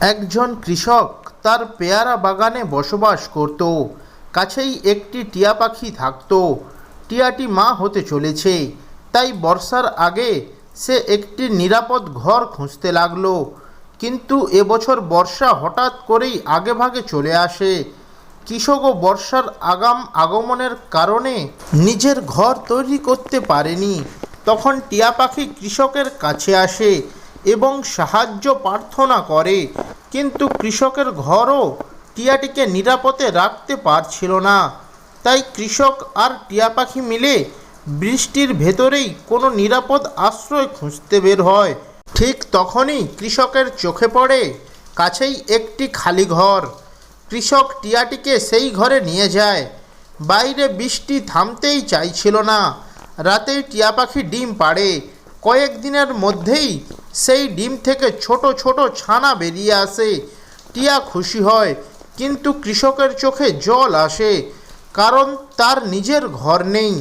একজন কৃষক তার পেয়ারা বাগানে বসবাস করত। কাছেই একটি টিয়া পাখি থাকত। টিয়াটি মা হতে চলেছে। তাই বর্ষার আগে সে একটি নিরাপদ ঘর খুঁজতে লাগল। কিন্তু এবছর বর্ষা হঠাৎ করেই আগেভাগে চলে আসে। কৃষকও বর্ষার আগাম আগমনের কারণে নিজের ঘর তৈরি করতে পারেনি। তখন টিয়া পাখি কৃষকের কাছে আসে এবং সাহায্য প্রার্থনা করে। কিন্তু কৃষকের ঘরও টিয়াটিকে নিরাপদে রাখতে পারছিল না। তাই কৃষক আর টিয়া পাখি মিলে বৃষ্টির ভেতরেই কোনো নিরাপদ আশ্রয় খুঁজতে বের হয়। ঠিক তখনই কৃষকের চোখে পড়ে কাছেই একটি খালি ঘর। কৃষক টিয়াটিকে সেই ঘরে নিয়ে যায়। বাইরে বৃষ্টি থামতেই চাইছিল না। রাতেই টিয়া পাখি ডিম পাড়ে। কয়েকদিনের মধ্যেই সেই ডিম থেকে ছোট ছোট ছানা বেরিয়ে আসে। টিয়া খুশি হয়, কিন্তু কৃষকের চোখে জল আসে, কারণ তার নিজের ঘর নেই।